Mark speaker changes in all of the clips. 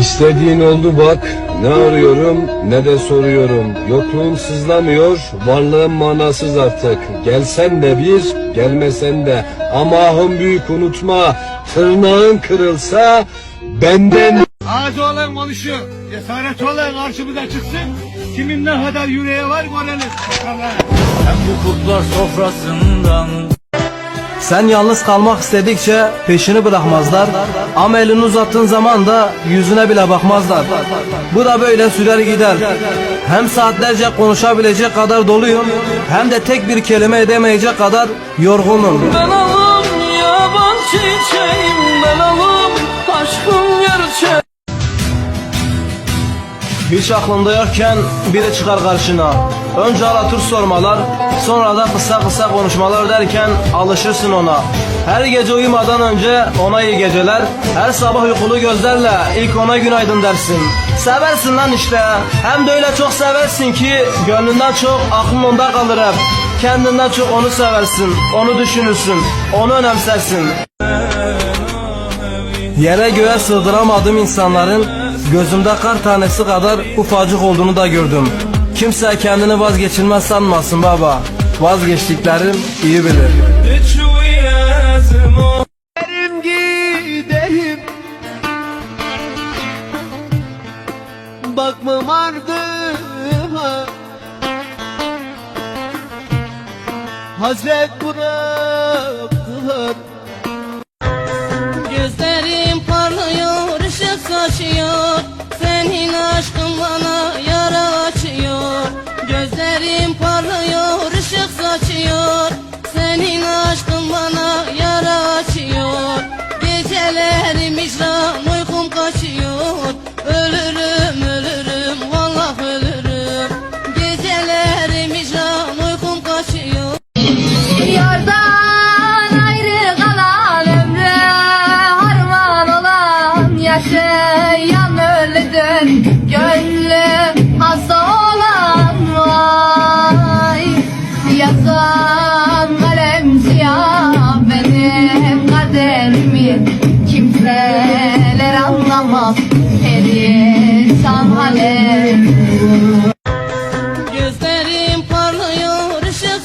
Speaker 1: İstediğin oldu bak, ne arıyorum ne de soruyorum. Yokluğun sızlamıyor, varlığın manasız artık. Gelsen de bir, gelmesen de. Ama ahım büyük unutma, tırnağın kırılsa benden
Speaker 2: Ağzı olan konuşuyor. Cesareti olan karşımıza çıksın. Kimin ne kadar yüreği var görelim.
Speaker 3: Hem bu kurtlar sofrasından
Speaker 4: Sen yalnız kalmak istedikçe peşini bırakmazlar. Ama elini uzattığın zaman da yüzüne bile bakmazlar. Bu da böyle sürer gider. Hem saatlerce konuşabilecek kadar doluyum. Hem de tek bir kelime edemeyecek kadar yorgunum.
Speaker 5: Ben alım yaban çiçeğim Ben alım aşkım gerçek
Speaker 4: Hiç aklında biri çıkar karşına. Önce alatır sormalar, sonra da kısa kısa konuşmalar derken alışırsın ona. Her gece uyumadan önce ona iyi geceler, her sabah uykulu gözlerle ilk ona günaydın dersin. Seversin lan işte, hem de öyle çok seversin ki gönlünden çok aklın onda kalır hep. Kendinden çok onu seversin, onu düşünürsün, onu önemsersin. Yere göğe sığdıramadığım insanların gözümde kar tanesi kadar ufacık olduğunu da gördüm. Kimse kendini vazgeçilmez sanmasın baba. Vazgeçtiklerim iyi bilir.
Speaker 2: Giderim giderim. Bakmam ardıma. Hasret bıraktılar.
Speaker 6: Gözlerim parlıyor, ışık saçıyor. Senin aşkın bana yara
Speaker 7: yazan kalem siyah benim kaderimi kimseler anlamaz. Perişan halim
Speaker 6: Gözlerim parlıyor, ışık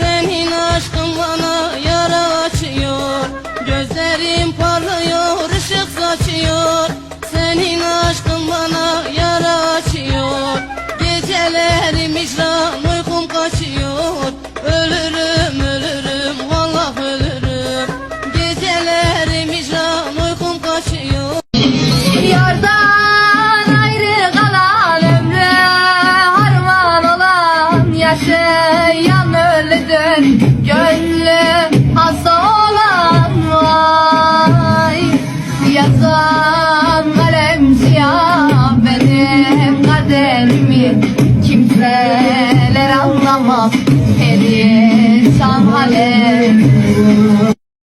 Speaker 6: Senin aşkın bana yara açıyor. Gözlerim parlıyor, ışık Senin aşkın bana
Speaker 7: yaşayan öldün gönlü hasta olan vay. Yazan